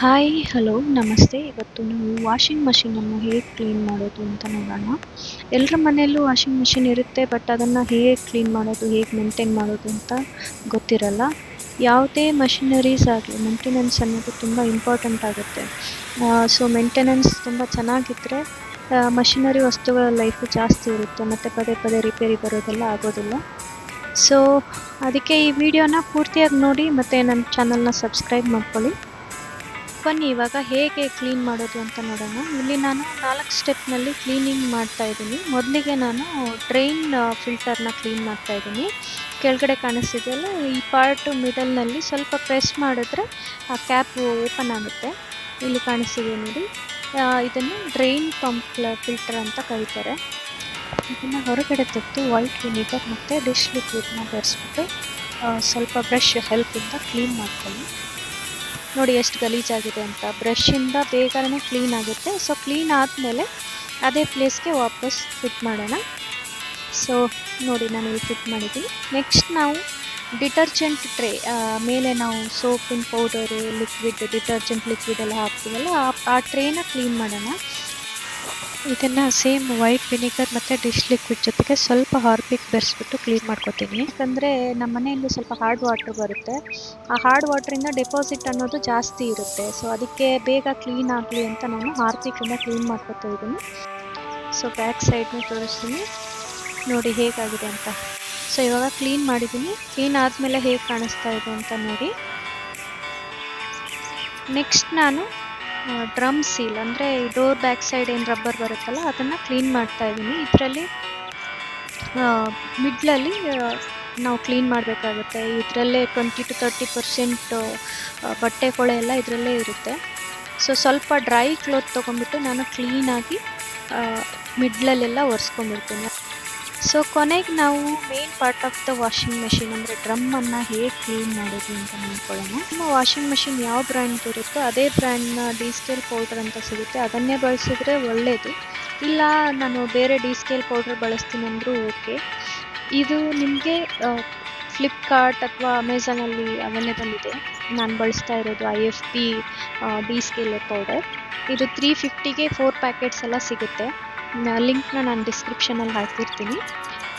Hi hello ನಮಸ್ತೆ. ಇವತ್ತು ನಾವು ವಾಷಿಂಗ್ ಮಷಿನನ್ನು ಹೇಗೆ ಕ್ಲೀನ್ ಮಾಡೋದು ಅಂತ ನೋಡೋಣ. ಎಲ್ಲರ ಮನೆಯಲ್ಲೂ ವಾಷಿಂಗ್ ಮಷಿನ್ ಇರುತ್ತೆ ಬಟ್ ಅದನ್ನು ಹೇಗೆ ಕ್ಲೀನ್ ಮಾಡೋದು, ಹೇಗೆ ಮೇಂಟೈನ್ ಮಾಡೋದು ಅಂತ ಗೊತ್ತಿರಲ್ಲ. ಯಾವುದೇ ಮಷಿನರೀಸ್ ಆಗಲಿ ಮೇಂಟೆನೆನ್ಸ್ ಅನ್ನೋದು ತುಂಬ ಇಂಪಾರ್ಟೆಂಟ್ ಆಗುತ್ತೆ. ಸೊ ಮೇಂಟೆನೆನ್ಸ್ ತುಂಬ ಚೆನ್ನಾಗಿದ್ದರೆ ಮಷಿನರಿ ವಸ್ತುಗಳ ಲೈಫು ಜಾಸ್ತಿ ಇರುತ್ತೆ. ಮತ್ತು ಪದೇ ಪದೇ ರಿಪೇರಿ ಬರೋದೆಲ್ಲ ಆಗೋದಿಲ್ಲ. ಸೊ ಅದಕ್ಕೆ ಈ ವಿಡಿಯೋನ ಪೂರ್ತಿಯಾಗಿ ನೋಡಿ, ಮತ್ತು ನಮ್ಮ ಚಾನಲ್ನ ಸಬ್ಸ್ಕ್ರೈಬ್ ಮಾಡ್ಕೊಳ್ಳಿ. ಬನ್ನಿ, ಇವಾಗ ಹೇಗೆ ಕ್ಲೀನ್ ಮಾಡೋದು ಅಂತ ನೋಡೋಣ. ಇಲ್ಲಿ ನಾನು ನಾಲ್ಕು ಸ್ಟೆಪ್ನಲ್ಲಿ ಕ್ಲೀನಿಂಗ್ ಮಾಡ್ತಾ ಇದ್ದೀನಿ. ಮೊದಲಿಗೆ ನಾನು ಡ್ರೈನ್ ಫಿಲ್ಟರ್ನ ಕ್ಲೀನ್ ಮಾಡ್ತಾ ಇದ್ದೀನಿ. ಕೆಳಗಡೆ ಕಾಣಿಸ್ತಿದೆಯಲ್ಲ ಈ ಪಾರ್ಟು ಮಿಡಲ್ನಲ್ಲಿ ಸ್ವಲ್ಪ ಪ್ರೆಸ್ ಮಾಡಿದ್ರೆ ಆ ಕ್ಯಾಪ್ ಓಪನ್ ಆಗುತ್ತೆ. ಇಲ್ಲಿ ಕಾಣಿಸ್ತಿದೆ ನೋಡಿ. ಇದನ್ನು ಡ್ರೈನ್ ಪಂಪ್ ಫಿಲ್ಟರ್ ಅಂತ ಕರೀತಾರೆ. ಇದನ್ನು ಹೊರಗಡೆ ತೆಗೆದು ವೈಟ್ ವಿನಿಗರ್ ಮತ್ತು ಡಿಶ್ ಲಿಕ್ವಿಡ್ನ ಬೆರೆಸ್ಬಿಟ್ಟು ಸ್ವಲ್ಪ ಬ್ರಷ್ ಹೆಲ್ಪಿಂದ ಕ್ಲೀನ್ ಮಾಡ್ಕೊಳ್ಳಿ. ನೋಡಿ ಎಷ್ಟು ಗಲೀಜಾಗಿದೆ ಅಂತ. ಬ್ರಷಿಂದ ಬೇಗನೆ ಕ್ಲೀನ್ ಆಗುತ್ತೆ. ಸೊ ಕ್ಲೀನ್ ಆದಮೇಲೆ ಅದೇ ಪ್ಲೇಸ್ಗೆ ವಾಪಸ್ ಫಿಟ್ ಮಾಡೋಣ. ಸೊ ನೋಡಿ ನಾನು ಇಲ್ಲಿ ಫಿಟ್ ಮಾಡಿದ್ದೀನಿ. ನೆಕ್ಸ್ಟ್ ನಾವು ಡಿಟರ್ಜೆಂಟ್ ಟ್ರೇ ಮೇಲೆ ನಾವು ಸೋಪಿನ ಪೌಡರು ಲಿಕ್ವಿಡ್ ಡಿಟರ್ಜೆಂಟ್ ಲಿಕ್ವಿಡ್ ಎಲ್ಲ ಹಾಕ್ತೀವಲ್ಲ, ಆ ಟ್ರೇನ ಕ್ಲೀನ್ ಮಾಡೋಣ. ಇದನ್ನು ಸೇಮ್ ವೈಟ್ ವಿನಿಗರ್ ಮತ್ತು ಡಿಶ್ ಲಿಕ್ವಿಡ್ ಜೊತೆಗೆ ಸ್ವಲ್ಪ ಹಾರ್ಪಿಕ್ ಬೆರೆಸ್ಬಿಟ್ಟು ಕ್ಲೀನ್ ಮಾಡ್ಕೊತೀನಿ. ಯಾಕಂದರೆ ನಮ್ಮ ಮನೆಯಲ್ಲಿ ಸ್ವಲ್ಪ ಹಾರ್ಡ್ ವಾಟ್ರ್ ಬರುತ್ತೆ. ಆ ಹಾರ್ಡ್ ವಾಟ್ರಿಂದ ಡೆಪಾಸಿಟ್ ಅನ್ನೋದು ಜಾಸ್ತಿ ಇರುತ್ತೆ. ಸೊ ಅದಕ್ಕೆ ಬೇಗ ಕ್ಲೀನ್ ಆಗಲಿ ಅಂತ ನಾನು ಹಾರ್ಪಿಕಿಂದ ಕ್ಲೀನ್ ಮಾಡ್ಕೊತಾ ಇದ್ದೀನಿ. ಸೊ ಬ್ಯಾಕ್ ಸೈಡ್ನ ತೋರಿಸ್ತೀನಿ. ನೋಡಿ ಹೇಗಾಗಿದೆ ಅಂತ. ಸೊ ಇವಾಗ ಕ್ಲೀನ್ ಮಾಡಿದ್ದೀನಿ. ಕ್ಲೀನ್ ಆದಮೇಲೆ ಹೇಗೆ ಕಾಣಿಸ್ತಾ ಇದೆ ಅಂತ ನೋಡಿ. ನೆಕ್ಸ್ಟ್ ನಾನು ಡ್ರಮ್ ಸೀಲ್ ಅಂದರೆ ಡೋರ್ ಬ್ಯಾಕ್ ಸೈಡ್ ಏನು ರಬ್ಬರ್ ಬರುತ್ತಲ್ಲ, ಅದನ್ನು ಕ್ಲೀನ್ ಮಾಡ್ತಾ ಇದ್ದೀನಿ ಇದರಲ್ಲಿ ಮಿಡ್ಲಲ್ಲಿ ನಾವು ಕ್ಲೀನ್ ಮಾಡಬೇಕಾಗುತ್ತೆ. ಇದರಲ್ಲೇ ಟ್ವೆಂಟಿ ಟು ತರ್ಟಿ ಪರ್ಸೆಂಟ್ ಬಟ್ಟೆ ಕೊಳೆ ಎಲ್ಲ ಇದರಲ್ಲೇ ಇರುತ್ತೆ. ಸೊ ಸ್ವಲ್ಪ ಡ್ರೈ ಕ್ಲೋತ್ ತೊಗೊಂಡ್ಬಿಟ್ಟು ನಾನು ಕ್ಲೀನಾಗಿ ಮಿಡ್ಲಲ್ಲೆಲ್ಲ ಒರೆಸ್ಕೊಂಡ್ಬಿಡ್ತೀನಿ ಸೊ ಕೊನೆಗೆ ನಾವು main part of the washing machine ಅಂದರೆ ಡ್ರಮ್ಮನ್ನು ಹೇಗೆ ಕ್ಲೀನ್ ಮಾಡೋದು ಅಂತ ನೋಡ್ಕೊಳ್ಳೋಣ. ನಮ್ಮ ವಾಷಿಂಗ್ ಮೆಷಿನ್ ಯಾವ ಬ್ರ್ಯಾಂಡ್ ಇರುತ್ತೋ ಅದೇ ಬ್ರ್ಯಾಂಡ್ನ ಡಿಸ್ಕೇಲ್ ಪೌಡರ್ ಅಂತ ಸಿಗುತ್ತೆ. ಅದನ್ನೇ ಬಳಸಿದ್ರೆ ಒಳ್ಳೆಯದು ಇಲ್ಲ, ನಾನು ಬೇರೆ ಡಿಸ್ಕೇಲ್ ಪೌಡರ್ ಬಳಸ್ತೀನಿ ಅಂದರೂ ಓಕೆ. ಇದು ನಿಮಗೆ ಫ್ಲಿಪ್ಕಾರ್ಟ್ ಅಥವಾ ಅಮೆಝಾನಲ್ಲಿ ಅವೈಲೇಬಲ್ ಇದೆ. ನಾನು ಬಳಸ್ತಾ ಇರೋದು I F P descale powder ಇದು ತ್ರೀ ಫಿಫ್ಟಿಗೆ ಫೋರ್ ಪ್ಯಾಕೆಟ್ಸ್ ಎಲ್ಲ ಸಿಗುತ್ತೆ. ಲಿಂಕ್ನ ನಾನು ಡಿಸ್ಕ್ರಿಪ್ಷನಲ್ಲಿ ಹಾಕಿರ್ತೀನಿ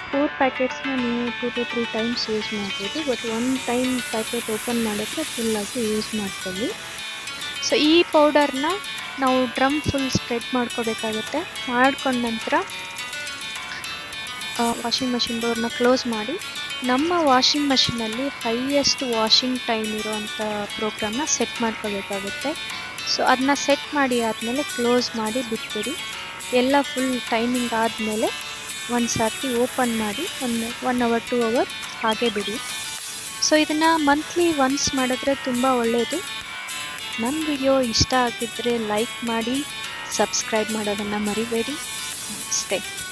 ಫೋರ್ ಪ್ಯಾಕೆಟ್ಸ್ನ ನೀವು two two three times use ಮಾಡ್ಬೋದು. But one time packet open ಮಾಡಿದ್ರೆ ಫುಲ್ಲಾಗಿ ಯೂಸ್ ಮಾಡ್ಕೊಳ್ಳಿ. ಸೊ ಈ ಪೌಡರ್ನ ನಾವು ಡ್ರಮ್ ಫುಲ್ ಸ್ಪ್ರೆಡ್ ಮಾಡ್ಕೋಬೇಕಾಗುತ್ತೆ. ಮಾಡ್ಕೊಂಡ ನಂತರ ವಾಷಿಂಗ್ ಮಷಿನ್ ಡೋರ್ನ ಕ್ಲೋಸ್ ಮಾಡಿ. ನಮ್ಮ ವಾಷಿಂಗ್ ಮಷಿನಲ್ಲಿ ಹೈಯೆಸ್ಟ್ ವಾಷಿಂಗ್ ಟೈಮ್ ಇರೋವಂಥ ಪ್ರೋಗ್ರಾಮ್ನ ಸೆಟ್ ಮಾಡ್ಕೋಬೇಕಾಗುತ್ತೆ. ಸೊ ಅದನ್ನ ಸೆಟ್ ಮಾಡಿ ಆದಮೇಲೆ ಕ್ಲೋಸ್ ಮಾಡಿ ಬಿಟ್ಬಿಡಿ. ಎಲ್ಲ ಫುಲ್ ಟೈಮಿಂಗ್ ಆದಮೇಲೆ ಒಂದು ಸರ್ತಿ ಓಪನ್ ಮಾಡಿ ಒಂದು ಒನ್ ಅವರ್ ಟು ಅವರ್ ಹಾಗೆ ಬಿಡಿ. ಸೊ ಇದನ್ನು ಮಂತ್ಲಿ ಒನ್ಸ್ ಮಾಡಿದ್ರೆ ತುಂಬ ಒಳ್ಳೆಯದು ನನ್ನ ವಿಡಿಯೋ ಇಷ್ಟ ಆಗಿದ್ದರೆ ಲೈಕ್ ಮಾಡಿ ಸಬ್ಸ್ಕ್ರೈಬ್ ಮಾಡೋದನ್ನು ಮರಿಬೇಡಿ. ನಮಸ್ತೆ.